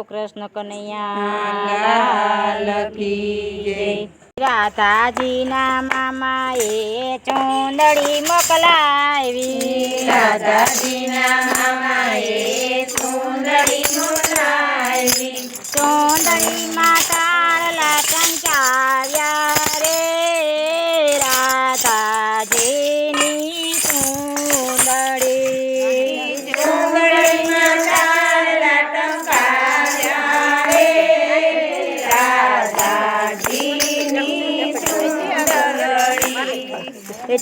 બોલો કૃષ્ણ કનૈયા રાધાજીના મામા એ ચૂંદડી મોકલાવી. રાધાજીના એ સુંદરી મોકલાવી. ચૂંદડીમાં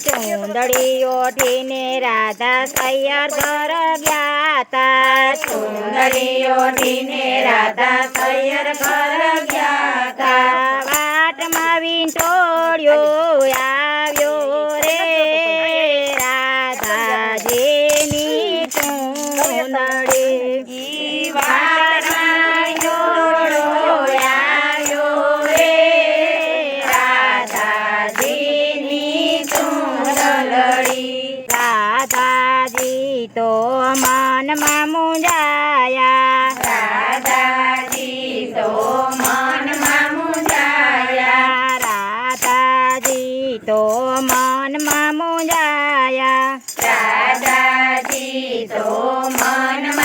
ચૂંદડી ઓઢીને રાધા સૈયર ઘર ગયા તા સુંદરી ઓઢીને રાધા સૈયર ઘર ગયા તા. વાટમાં વિંટોળ્યો આવ્યો રે રાધાજીની ચૂંદડી મુંજાયા રાધાજી તો મનમાં મૂંઝાયા. રાધાજી તો મનમાં મુંજાયા રાધાજી તો મનમાં.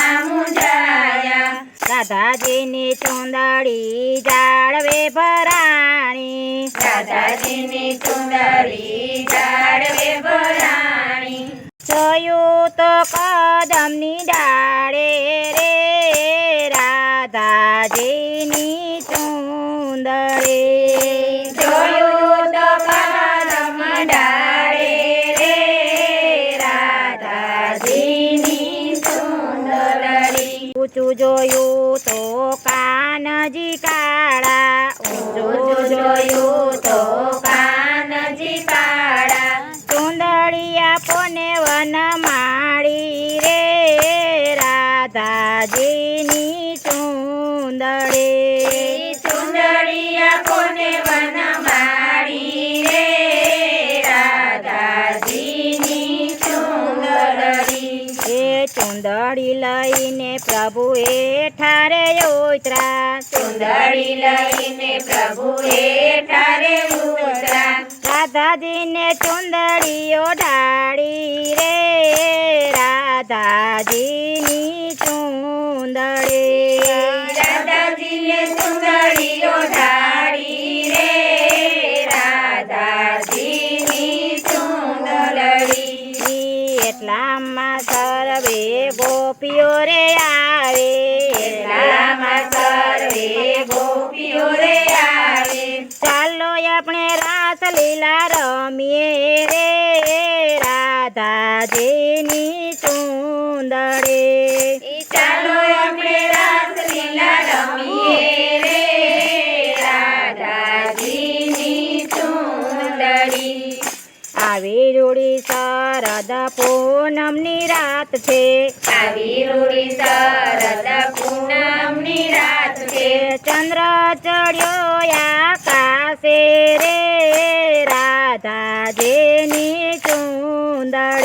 રાધાજીની ચુંદડી જાળવે ભરાણી રાધાજીની ચુંદડી જાળવે ભરાણી. જોયું તો કદમની ડાળે રે રાધાજીની ચુંદરે જોયું તો કદમ ડાળે રે રાધાજીની સુંદરી. ઊંચું જોયું તો કાનજી કાળા ઊંચું જોયું તો ચુંદડી ચુંદડિયા કોને વનમાળી રે. રાધાજીની ચુંદડી. એ ચુંદડી લઈને પ્રભુ એ ઠારે ઉતરા. ચુંદડી લઈને પ્રભુએ ઠારે ઉતરા. રાધાજીને ચુંદડીઓ ઢાળી રે. રાધાજીની ચુંદડી. રૂડી શરદ પૂનમની રાત છે. આવી રૂડી શરદ પૂનમની રાત છે. ચંદ્ર ચડ્યો આકાશે રે રાધાજીની ચુંદડી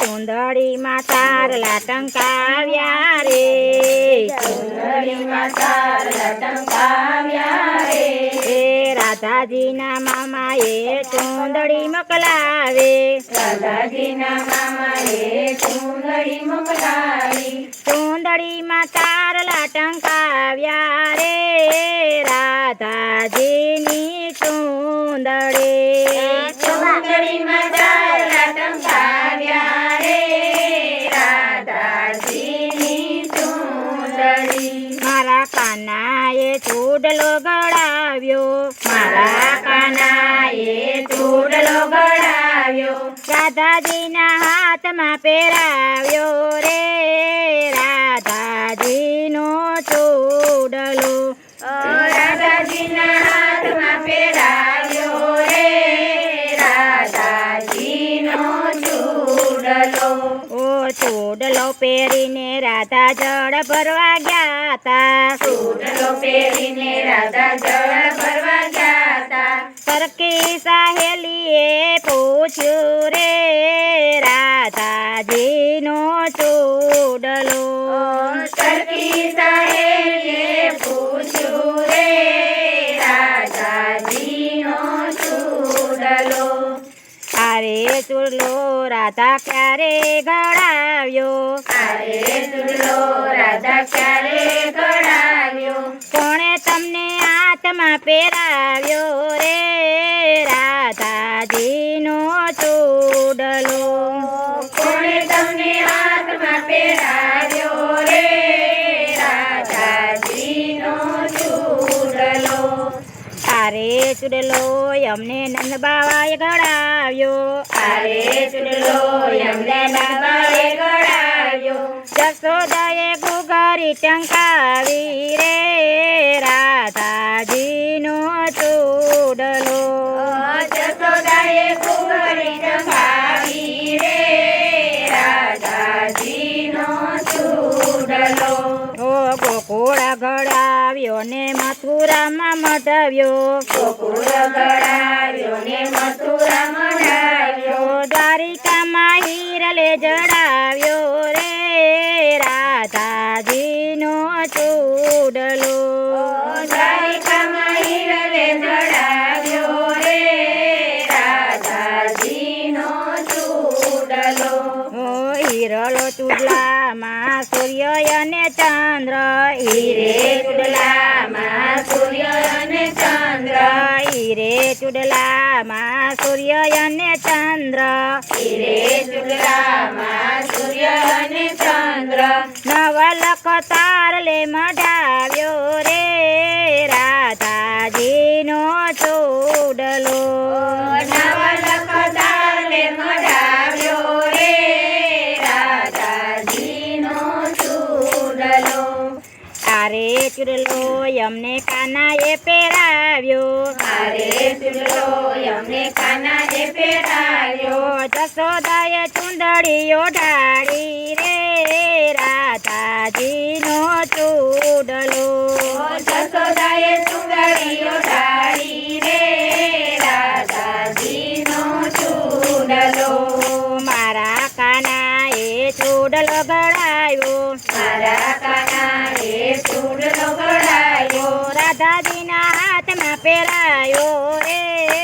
ચુંદડીમાં તારલા ટંકાવ્યા રે. સુંદરીમાં તારલા ટંકાવ્યા રે. રાધાજીના મામા એ ચુંદડી મોકલાવે રાધાજીના એ સુંદરી મોકલાવી. ચુંદડીમાં તારલા ટંકાવ્યા રે. રાધાજીની ચુંદડી ગળાવ્યો મારા કાનાએ ચૂડલો ગળાવ્યો. રાધાજીના હાથમાં પહેરાવ્યો રે. રાધાજીનો ચૂડલો. રાધાજીના હાથમાં પહેરાવ્યો. ચૂડલો ઓ ચૂડલો પહેરીને રાધા જળ ભરવા ગયા તા. ચૂડલો પહેરીને રાધા જળ ભરવા ગયા હતા સખી સહેલીએ પૂછ્યું રે રાધાજીનો ચૂડલો રાધા ક્યારે ગળાવ્યો અરે ચૂડલો રાજા ક્યારે ઘડાવ્યો કોણે તમને હાથમાં પહેરાવ્યો રે? રાધાજીનો ચૂડલો. અરે ચુડેલો અમને નંદ બાવાએ ગળાવ્યો અરે ચૂડલો એમને નંબાએ ઘડાવ્યો જસોદાએ ગુગરી ટંકાવી રે. ને મથુરામાં મઢાવ્યો. ગોકુળ ગળાવ્યો ને મથુરા મઢાવ્યો. દ્વારિકામાં હિરલે જડાવ્યો હિરલો ચૂડલામાં સૂર્ય અને ચંદ્ર, હીરે ચૂડલામાં સૂર્ય અને ચંદ્ર, હીરે ચૂડલામાં સૂર્ય અને ચંદ્ર, હીરે ચૂડલામાં સૂર્ય અને ચંદ્ર. નવલખ તાર લે રે આરે ચુરલો અમને કાનાએ પહેરાવ્યો હારે ચુરલો અમને કાનાએ પહેરાવ્યો જસોદાએ ચુંદડીઓ ઢાળી. ગળાવ્યો મારા કાનાએ ચૂડલો ઘડાયો રાધાજીના હાથમાં પહેરાયો. રે